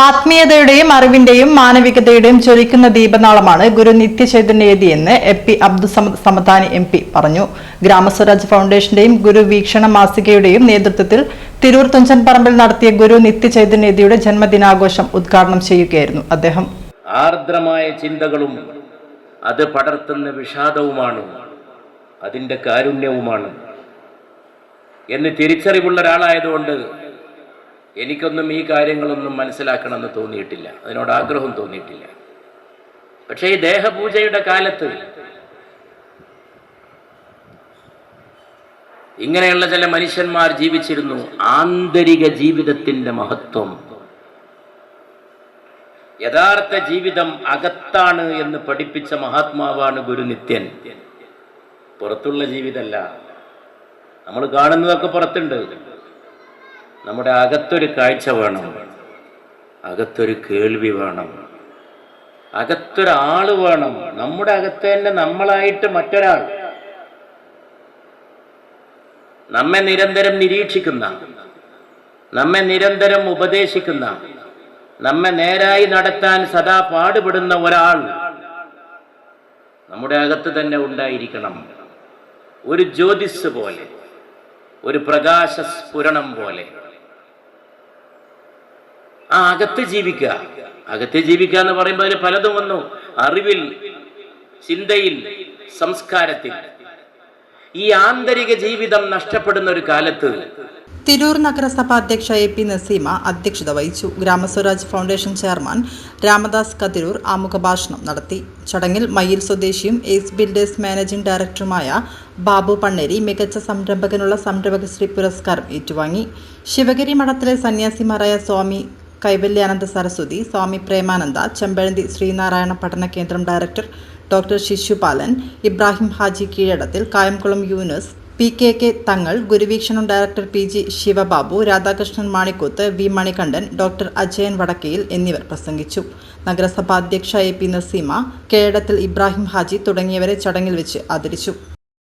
ആത്മീയതയുടെയും അറിവിന്റെയും മാനവികതയുടെയും ജ്വലിക്കുന്ന ദീപനാളമാണ് ഗുരു നിത്യചൈതന്യതി എന്ന് M P Abdussamad Samadani M P പറഞ്ഞു. ഗ്രാമസ്വരാജ് ഫൗണ്ടേഷന്റെയും ഗുരു വീക്ഷണ മാസികയുടെയും നേതൃത്വത്തിൽ തിരൂർ തുഞ്ചൻ പറമ്പിൽ നടത്തിയ ഗുരു നിത്യചൈതന്യതിയുടെ ജന്മദിനാഘോഷം ഉദ്ഘാടനം ചെയ്യുകയായിരുന്നു അദ്ദേഹം. ആർദ്രമായ ചിന്തകളും അത് പടർത്തുന്ന വിഷാദവുമാണ്. അതിന്റെ കാരുണ്യവുമാണ്. എന്ന് തിരിച്ചറിവുള്ള ഒരാളായതുകൊണ്ട് എനിക്കൊന്നും ഈ കാര്യങ്ങളൊന്നും മനസ്സിലാക്കണമെന്ന് തോന്നിയിട്ടില്ല. അതിനോട് ആഗ്രഹം തോന്നിയിട്ടില്ല. പക്ഷേ ഈ ദേഹപൂജയുടെ കാലത്ത് ഇങ്ങനെയുള്ള ചില മനുഷ്യന്മാർ ജീവിച്ചിരുന്നു. ആന്തരിക ജീവിതത്തിന്റെ മഹത്വം. യഥാർത്ഥ ജീവിതം അകത്താണ് എന്ന് പഠിപ്പിച്ച മഹാത്മാവാണ് ഗുരുനിത്യൻ. പുറത്തുള്ള ജീവിതമല്ല നമ്മൾ കാണുന്നതൊക്കെ പുറത്തുണ്ട്. നമ്മുടെ അകത്തൊരു കാഴ്ച വേണം. അകത്തൊരു കേൾവി വേണം. അകത്തൊരാൾ വേണം. നമ്മുടെ അകത്ത് തന്നെ നമ്മളായിട്ട് മറ്റൊരാൾ. നമ്മെ നിരന്തരം നിരീക്ഷിക്കുന്ന നമ്മെ നിരന്തരം ഉപദേശിക്കുന്ന നമ്മെ നേരായി നടത്താൻ സദാ പാടുപെടുന്ന ഒരാൾ നമ്മുടെ അകത്ത് തന്നെ ഉണ്ടായിരിക്കണം. ഒരു ജ്യോതിസ് പോലെ ഒരു പ്രകാശ സ്ഫുരണം പോലെ. അകത്ത് ജീവിക്കുക. അകത്ത് ജീവിക്കുക എന്ന് പറയുമ്പോൾ അതിന് പലതും വന്നു. അറിവിൽ ചിന്തയിൽ സംസ്കാരത്തിൽ. ഈ ആന്തരിക ജീവിതം നഷ്ടപ്പെടുന്ന ഒരു കാലത്ത് തിരൂർ നഗരസഭ അധ്യക്ഷ എ പി നസീമ അധ്യക്ഷത വഹിച്ചു. ഗ്രാമസ്വരാജ് ഫൗണ്ടേഷൻ ചെയർമാൻ രാമദാസ് കതിരൂർ ആമുഖ ഭാഷണം നടത്തി. ചടങ്ങിൽ മയിൽ സ്വദേശിയും എയ്സ് ബിൽഡേഴ്സ് മാനേജിംഗ് ഡയറക്ടറുമായ ബാബു പണ്ണേരി മികച്ച സംരംഭകനുള്ള സംരംഭകശ്രീ പുരസ്കാരം ഏറ്റുവാങ്ങി. ശിവഗിരി മഠത്തിലെ സന്യാസിമാരായ സ്വാമി കൈവല്യാനന്ദ സരസ്വതി സ്വാമി പ്രേമാനന്ദ ചെമ്പഴന്തി ശ്രീനാരായണ പഠന കേന്ദ്രം director doctor Sisupalan Ibrahim Haji Keezhadathil Kayamkulam Younus P K K Thangal Guruveekshanam director P G Sivababu Radhakrishnan Manikkooth V Manikandan doctor Ajayan Vadakkayil എന്നിവർ പ്രസംഗിച്ചു. നഗരസഭാ അധ്യക്ഷ എ പി നസീമ കേരളത്തിൽ ഇബ്രാഹിം ഹാജി തുടങ്ങിയവരെ ചടങ്ങിൽ വെച്ച് ആദരിച്ചു.